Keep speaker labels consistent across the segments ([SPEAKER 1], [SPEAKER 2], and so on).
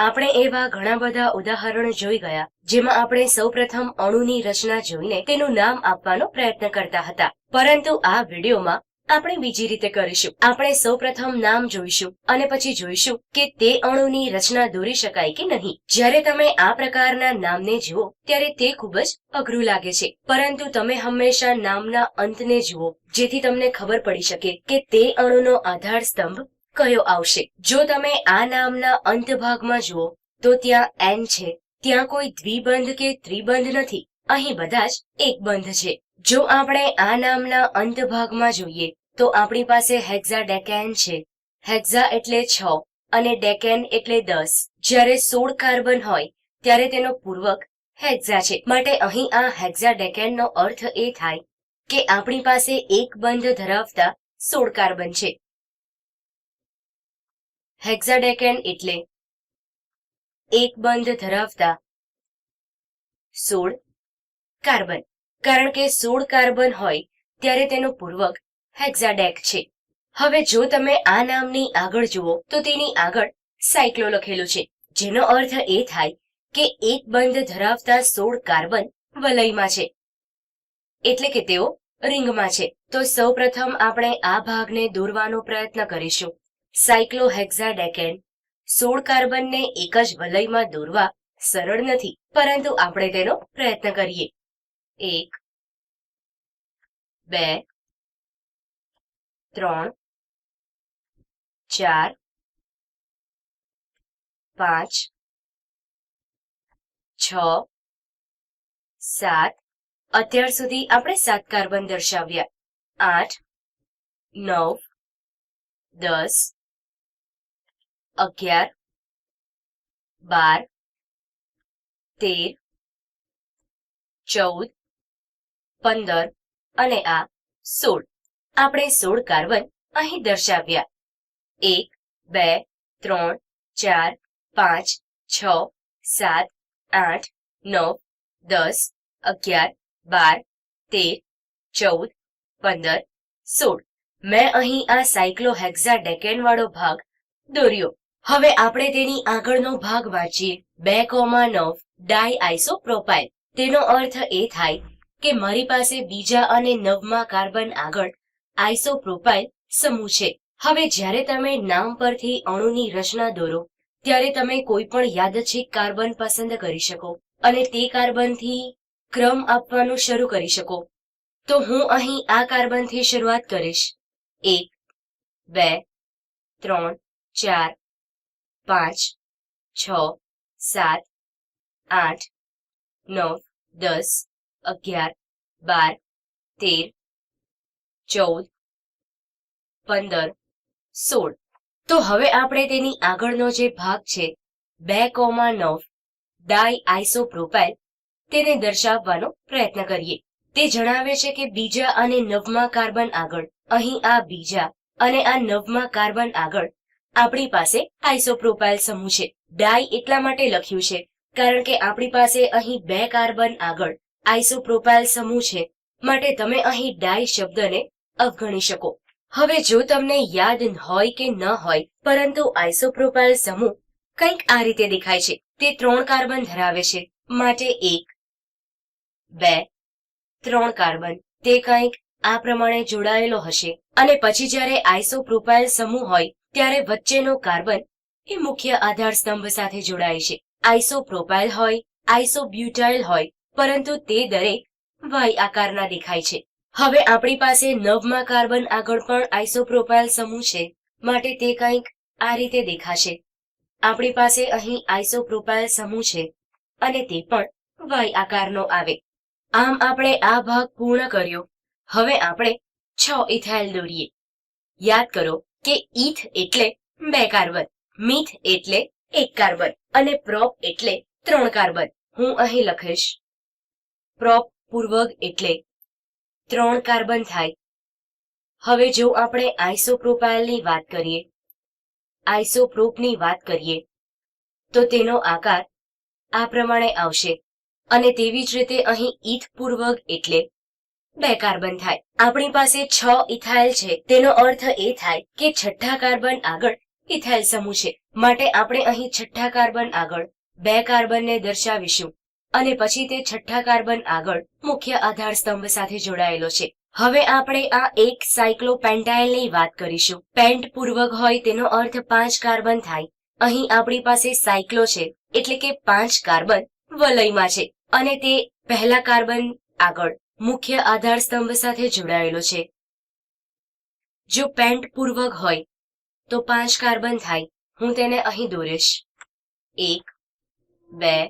[SPEAKER 1] આપણે એવા ઘણા બધા ઉદાહરણ જોઈ ગયા, જેમાં આપણે સૌપ્રથમ અણુની રચના જોઈને તેનું નામ આપવાનો પ્રયત્ન કરતા હતા. પરંતુ આ વિડીયોમાં આપણે બીજી રીતે કરીશું. આપણે સૌપ્રથમ નામ જોઈશું અને પછી જોઈશું કે તે અણુની રચના દોરી શકાય કે નહીં. જ્યારે તમે આ પ્રકારના નામને જુઓ, ત્યારે તે ખૂબ જ અઘરું લાગે છે. પરંતુ તમે હંમેશા નામના અંતને જુઓ, જેથી તમને ખબર પડી શકે કે તે અણુનો આધાર સ્તંભ કયો આવશે? જો તમે આ નામના અંત ભાગમાં જુઓ, તો ત્યાં એન છે. ત્યાં કોઈ દ્વિબંધ કે ત્રિબંધ નથી. અહીં બધા જ એક બંધ છે. જો આપણે આ નામના અંત ભાગમાં જોઈએ, તો આપણી પાસે હેક્ઝાડેકેન છે. હેક્ઝા એટલે છ અને ડેકેન એટલે દસ. જ્યારે સોળ કાર્બન હોય, ત્યારે તેનો પૂર્વક હેક્ઝા છે. માટે અહીં આ હેક્ઝાડેકેનનો અર્થ એ થાય કે આપણી પાસે એક બંધ ધરાવતા સોળ કાર્બન છે. હેક્ઝાડેકેન એટલે એક બંધ ધરાવતા સોળ કાર્બન. કારણ કે સોળ કાર્બન હોય ત્યારે તેનો પૂર્વક હેક્ઝાડેક છે. હવે જો તમે આ નામની આગળ જુઓ, તો તેની આગળ સાયક્લો લખેલું છે. જેનો અર્થ એ થાય કે એક બંધ ધરાવતા સોળ કાર્બન વલયમાં છે. એટલે કે તેઓ રિંગમાં છે. તો સૌપ્રથમ આપણે આ ભાગને દોરવાનો પ્રયત્ન કરીશું. સાયક્લોહેક્ઝાડેકેન સોળ કાર્બનને એક જ વલયમાં દોરવા સરળ નથી, પરંતુ આપણે તેનો પ્રયત્ન કરીએ. એક, બે, ત્રણ, ચાર, પાંચ, છ, સાત. અત્યાર સુધી આપણે સાત કાર્બન દર્શાવ્યા. આઠ, નવ, દસ અગિયાર, બાર, તેર, ચૌદ, પંદર અને આ સોળ. આપણે સોળ કાર્બન અહીં દર્શાવ્યા. એક, બે, ત્રણ, ચાર, પાંચ, છ, સાત, આઠ, નવ, દસ, અગિયાર, બાર, તેર, ચૌદ, પંદર, સોળ. મેં અહીં આ સાયક્લોહેક્ઝાડેકેન વાળો ભાગ દોર્યો. હવે આપણે તેની આગળનો ભાગ વાંચીએ. બે કોમા નવ ડાય આઇસોપ્રોપાઇલ. તેનો અર્થ એ થાય કે મારી પાસે બીજા અને નવમા કાર્બન આગળ આઇસોપ્રોપાઇલ સમૂહ છે. હવે જ્યારે તમે નામ પરથી અણુની રચના દોરો, ત્યારે તમે કોઈ પણ યાદચ્છિક કાર્બન પસંદ કરી શકો અને તે કાર્બનથી ક્રમ આપવાનું શરૂ કરી શકો. તો હું અહીં આ કાર્બનથી શરૂઆત કરીશ. એક, બે, ત્રણ, ચાર પાંચ, છ, સાત, આઠ, નવ, દસ, અગિયાર, બાર, તેર, ચૌદ, પંદર, સોળ. તો હવે આપણે તેની આગળનો જે ભાગ છે, બે કોમા નવ ડાય આઇસોપ્રોપાઇલ, તેને દર્શાવવાનો પ્રયત્ન કરીએ. તે જણાવે છે કે બીજા અને નવમા કાર્બન આગળ, અહીં આ બીજા અને આ નવમા કાર્બન આગળ આપણી પાસે આઇસોપ્રોપાઇલ સમૂહ છે. ડાય એટલા માટે લખ્યું છે, કારણ કે આપણી પાસે અહીં બે કાર્બન આગળ આઇસોપ્રોપાઇલ સમૂહ છે, માટે તમે અહીં ડાય શબ્દને અવગણી શકો. હવે જો તમને યાદ હોય કે ન હોય, પરંતુ આઇસોપ્રોપાઇલ સમૂહ કંઈક આ રીતે દેખાય છે. તે ત્રણ કાર્બન ધરાવે છે, માટે એક, બે, ત્રણ કાર્બન. તે કંઈક આ પ્રમાણે જોડાયેલો હશે. અને પછી જ્યારે આઇસોપ્રોપાઇલ સમૂહ હોય ત્યારે વચ્ચેનો કાર્બન એ મુખ્ય આધાર સ્તંભ સાથે જોડાય છે. આઇસોપ્રોપાઇલ હોય, આઇસોબ્યુટાઇલ હોય, પરંતુ તે દરેક વાય આકારના દેખાય છે. હવે આપણી પાસે નવમાં કાર્બન આગળ પણ આઇસોપ્રોપાઇલ સમૂહ છે, માટે તે કંઈક આ રીતે દેખાશે. આપણી પાસે અહીં આઇસોપ્રોપાઇલ સમૂહ છે, અને તે પણ વાય આકારનો આવે. આમ આપણે આ ભાગ પૂર્ણ કર્યો. હવે આપણે છ ઇથાઇલ દોરીએ. યાદ કરો કે ઈથ એટલે બે કાર્બન, મીથ એટલે એક કાર્બન અને પ્રોપ એટલે ત્રણ કાર્બન. હું અહીં લખીશ. પ્રોપ પૂર્વક એટલે ત્રણ કાર્બન થાય. હવે જો આપણે આઈસોપ્રોપાયલની વાત કરીએ આઈસોપ્રોપની વાત કરીએ, તો તેનો આકાર આ પ્રમાણે આવશે અને તેવી જ રીતે અહીં ઈથ પૂર્વક એટલે બે કાર્બન થાય. આપણી પાસે છ ઇથાઇલ છે. તેનો અર્થ એ થાય કે છઠ્ઠા કાર્બન આગળ ઇથાઇલ સમૂહ છે. માટે આપણે અહીં છઠ્ઠા કાર્બન આગળ બે કાર્બનને દર્શાવીશું અને પછી તે છઠ્ઠા કાર્બન આગળ મુખ્ય આધાર સ્તંભ સાથે જોડાયેલો છે. હવે આપણે આ એક સાયક્લોપેન્ટાઇલની વાત કરીશું. પેન્ટ પૂર્વક હોય તેનો અર્થ પાંચ કાર્બન થાય. અહીં આપણી પાસે સાયક્લો છે, એટલે કે પાંચ કાર્બન વલયમાં છે. અને તે પહેલા કાર્બન આગળ મુખ્ય આધાર સ્તંભ સાથે જોડાયેલો છે. જો પેન્ટ પૂર્વક હોય, તો પાંચ કાર્બન થાય. હું તેને અહીં દોરીશ. એક, બે,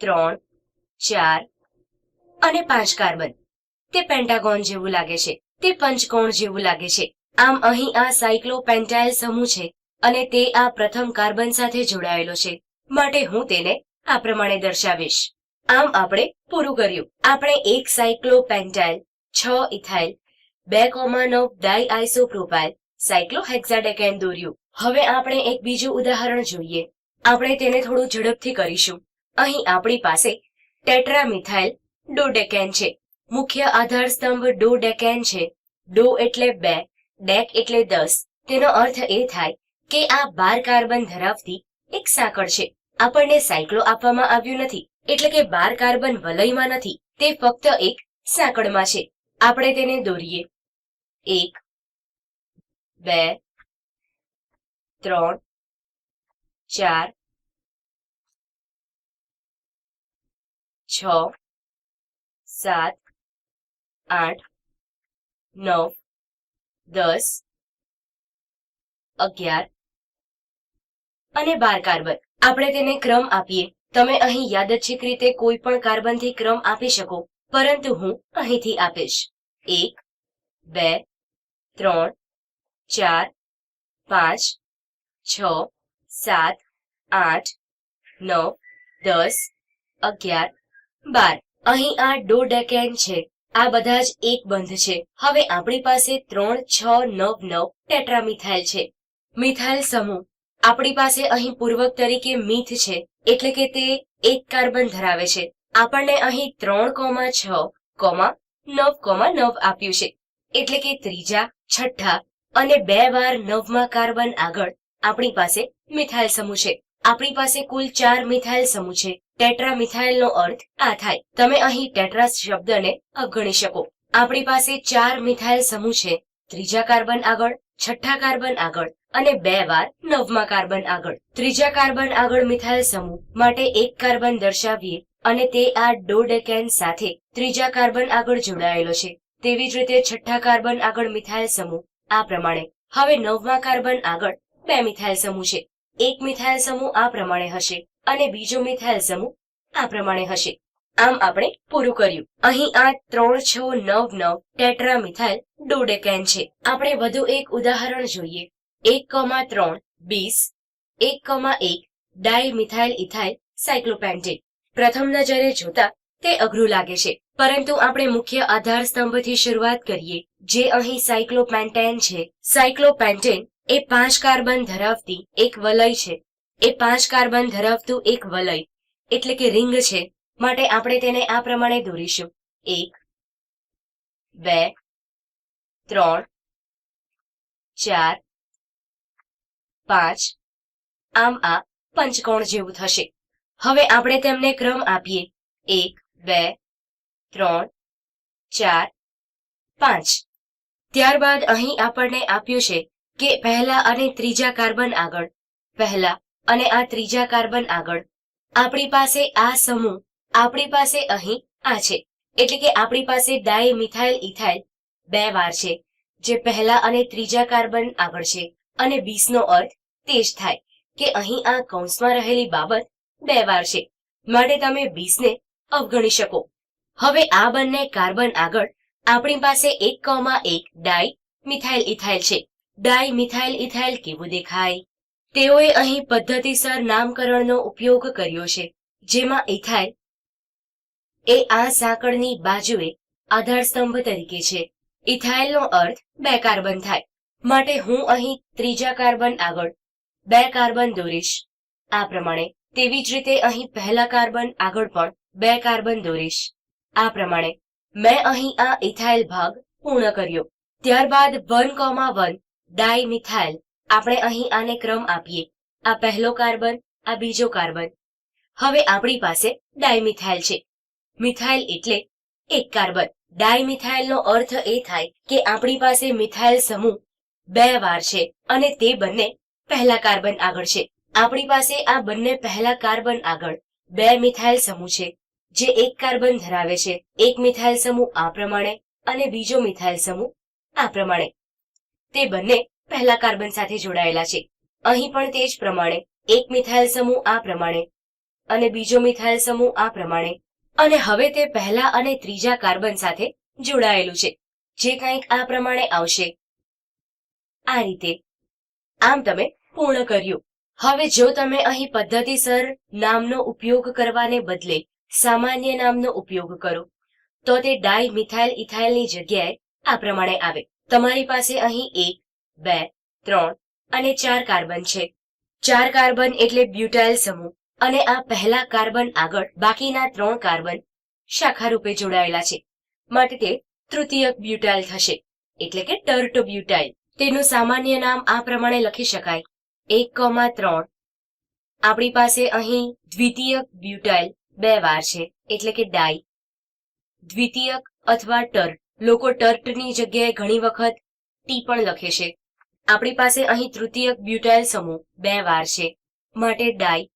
[SPEAKER 1] ત્રણ, ચાર અને પાંચ કાર્બન. તે પેન્ટાગોન જેવું લાગે છે. તે પંચકોણ જેવું લાગે છે. આમ અહીં આ સાયક્લોપેન્ટાઇલ સમૂહ છે અને તે આ પ્રથમ કાર્બન સાથે જોડાયેલો છે. માટે હું તેને આ પ્રમાણે દર્શાવીશ. આમ આપણે પૂરું કર્યું. આપણે એક સાયક્લોપેન્ટાઇલ, છ ઇથાઇલ, બે કોમા નવ ડાઈ આઇસોપ્રોપાઇલ સાયક્લોહેક્ઝાડેકેન દોર્યું. હવે આપણે એક બીજું ઉદાહરણ જોઈએ. આપણે તેને થોડું ઝડપથી કરીશું. અહીં આપણી પાસે ટેટ્રામિથાઇલ ડોડેકેન છે. મુખ્ય આધાર સ્તંભ ડોડેકેન છે. ડો એટલે બે, ડેક એટલે દસ. તેનો અર્થ એ થાય કે આ બાર કાર્બન ધરાવતી એક સાંકળ છે. આપણને સાયક્લો આપવામાં આવ્યું નથી. એટલે કે બાર કાર્બન વલયમાં નથી, તે ફક્ત એક સાંકળમાં છે. આપણે તેને દોરીએ. એક, બે, ત્રણ, ચાર, છ, સાત, આઠ, નવ, દસ, અગિયાર અને બાર કાર્બન. આપણે તેને ક્રમ આપીએ. તમે અહીં યાદચ્છિક રીતે કોઈ પણ કાર્બનથી ક્રમ આપી શકો, પરંતુ હું અહીંથી આપીશ. એક, બે, ત્રણ, ચાર, પાંચ, છ, સાત, આઠ, નવ, દસ, અગિયાર, બાર. અહીં આ ડોડેકેન છે. આ બધા જ એક બંધ છે. હવે આપણી પાસે ત્રણ, છ, નવ નવ ટેટ્રામિથાઇલ છે. મિથાઇલ સમૂહ. આપણી પાસે અહીં પૂર્વક તરીકે મીથ છે, એટલે કે તે એક કાર્બન ધરાવે છે. આપણને અહીં ત્રણ કોમા છ કોમા નવ કોમા નવ આપ્યું છે. એટલે કે ત્રીજા, છઠ્ઠા અને બે વાર નવમા કાર્બન આગળ આપણી પાસે મિથાઇલ સમૂહ છે. આપણી પાસે કુલ ચાર મિથાઇલ સમૂહ છે. ટેટ્રા મિથાઇલનો અર્થ આ થાય. તમે અહીં ટેટ્રા શબ્દને અવગણી શકો. આપણી પાસે ચાર મિથાઇલ સમૂહ છે. ત્રીજા કાર્બન આગળ, છઠ્ઠા કાર્બન આગળ. અને બે વાર નવમા કાર્બન આગળ. ત્રીજા કાર્બન આગળ મિથાઇલ સમૂહ માટે એક કાર્બન દર્શાવીએ અને તે આ ડોડેકેન સાથે ત્રીજા કાર્બન આગળ જોડાયેલો છે. તેવી જ રીતે છઠ્ઠા કાર્બન આગળ મિથાઇલ સમૂહ આ પ્રમાણે. હવે નવમા કાર્બન આગળ બે મિથાઇલ સમૂહ છે. એક મિથાઇલ સમૂહ આ પ્રમાણે હશે અને બીજો મિથાઇલ સમૂહ આ પ્રમાણે હશે. આમ આપણે પૂરું કર્યું. અહીં આ ત્રણ, છ, નવ નવ ટેટ્રા મિથાઇલ ડોડેકેન છે. આપણે વધુ એક ઉદાહરણ જોઈએ. એક ત્રણ બીસ એક એક ડાઈ મિથાઇલ ઇથાઇલ સાયક્લોપેન્ટેન પ્રથમ નજરે જોતા, તે અઘરું લાગે છે. પરંતુ આપણે મુખ્ય આધાર સ્તંભથી શરૂઆત કરીએ, જે અહીં સાયક્લોપેન્ટેન છે. સાયક્લોપેન્ટેન એ પાંચ કાર્બન ધરાવતી એક વલય છે. એ પાંચ કાર્બન ધરાવતું એક વલય, એટલે કે રિંગ છે, માટે આપણે તેને આ પ્રમાણે દોરીશું. એક, બે, ત્રણ, ચાર પાંચ, આમ આ પંચકોણ જેવું થશે. હવે આપણે તેમને ક્રમ આપીએ. એક, બે, ત્રણ, ચાર, પાંચ. ત્યારબાદ અહીં આપણને આપ્યું છે કે પહેલા અને ત્રીજા કાર્બન આગળ. પહેલા અને આ ત્રીજા કાર્બન આગળ. આપણી પાસે આ સમૂહ, આપણી પાસે અહીં આ છે. એટલે કે આપણી પાસે ડાય મિથાઇલ ઇથાઇલ બે વાર છે, જે પહેલા અને ત્રીજા કાર્બન આગળ છે અને બીસનો અર્થ તે જ થાય કે અહીં આ કૌંસમાં રહેલી બાબત બે વાર છે. માટે તમે બીસને અવગણી શકો. હવે આ બંને કાર્બન આગળ આપણી પાસે એક કોમા એક ડાય મિથાઇલ ઇથાઇલ છે. ડાય મિથાઇલ ઇથાઇલ કેવું દેખાય? તેઓએ અહીં પદ્ધતિસર નામકરણનો ઉપયોગ કર્યો છે, જેમાં ઇથાઇલ એ આ સાંકળની બાજુએ આધાર સ્તંભ તરીકે છે. ઇથાઇલનો અર્થ બે કાર્બન થાય. માટે હું અહીં ત્રીજા કાર્બન આગળ બે કાર્બન દોરીશ. આ પ્રમાણે તેવી જ રીતે અહીં પહેલા કાર્બન આગળ પણ બે કાર્બન દોરીશ. આ પ્રમાણે મેં અહીં આ ઇથાઇલ ભાગ પૂર્ણ કર્યો. ત્યારબાદ વન કોમા વન ડાયમિથાઇલ. આપણે અહીં આને ક્રમ આપીએ. આ પહેલો કાર્બન, આ બીજો કાર્બન. હવે આપણી પાસે ડાયમિથાઇલ છે. મિથાઇલ એટલે એક કાર્બન. ડાયમિથાઇલનો અર્થ એ થાય કે આપણી પાસે મિથાઇલ સમૂહ બે વાર છે અને તે બંને પહેલા કાર્બન આગળ છે. આપણી પાસે આ બંને પહેલા કાર્બન આગળ બે મિથાઇલ સમૂહ છે, જે એક કાર્બન ધરાવે છે, એક મિથાઇલ સમૂહ આ પ્રમાણે અને બીજો મિથાઇલ સમૂહ આ પ્રમાણે. તે બંને પહેલા કાર્બન સાથે જોડાયેલા છે. અહીં પણ તે જ પ્રમાણે, એક મિથાઇલ સમૂહ આ પ્રમાણે અને બીજો મિથાઇલ સમૂહ આ પ્રમાણે અને હવે તે પહેલા અને ત્રીજા કાર્બન સાથે જોડાયેલું છે. જે કંઈક આ પ્રમાણે આવશે. આ રીતે આમ તમે પૂર્ણ કર્યું. હવે જો તમે અહીં પદ્ધતિસર નામનો ઉપયોગ કરવાને બદલે સામાન્ય નામનો ઉપયોગ કરો, તો તે ડાય મિથાઇલ ઇથાઇલની જગ્યાએ આ પ્રમાણે આવે. તમારી પાસે અહીં એક, બે, ત્રણ અને ચાર કાર્બન છે. ચાર કાર્બન એટલે બ્યુટાઇલ સમૂહ અને આ પહેલા કાર્બન આગળ બાકીના ત્રણ કાર્બન શાખા રૂપે જોડાયેલા છે. માટે તે તૃતીયક બ્યુટાઇલ થશે. એટલે કે ટર્ટ બ્યુટાઇલ. તેનું સામાન્ય નામ આ પ્રમાણે લખી શકાય. એક કોમા ત્રણ. આપણી પાસે અહીં દ્વિતીયક બ્યુટાઇલ બે વાર છે, એટલે કે ડાઈ દ્વિતીયક અથવા ટર્ટ. લોકો ટર્ટની જગ્યાએ ઘણી વખત ટી પણ લખે છે. આપણી પાસે અહીં તૃતીયક બ્યુટાઇલ સમૂહ બે વાર છે, માટે ડાઈ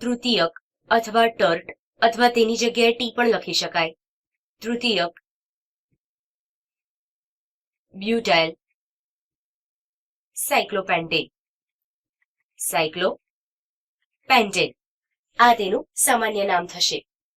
[SPEAKER 1] તૃતીયક અથવા ટર્ટ અથવા તેની જગ્યાએ ટી પણ લખી શકાય. તૃતીયક બ્યુટાઇલ. સાયક્લોપેન્ટેન સાયક્લો પેન્ટેન આ તેનું સામાન્ય નામ થશે.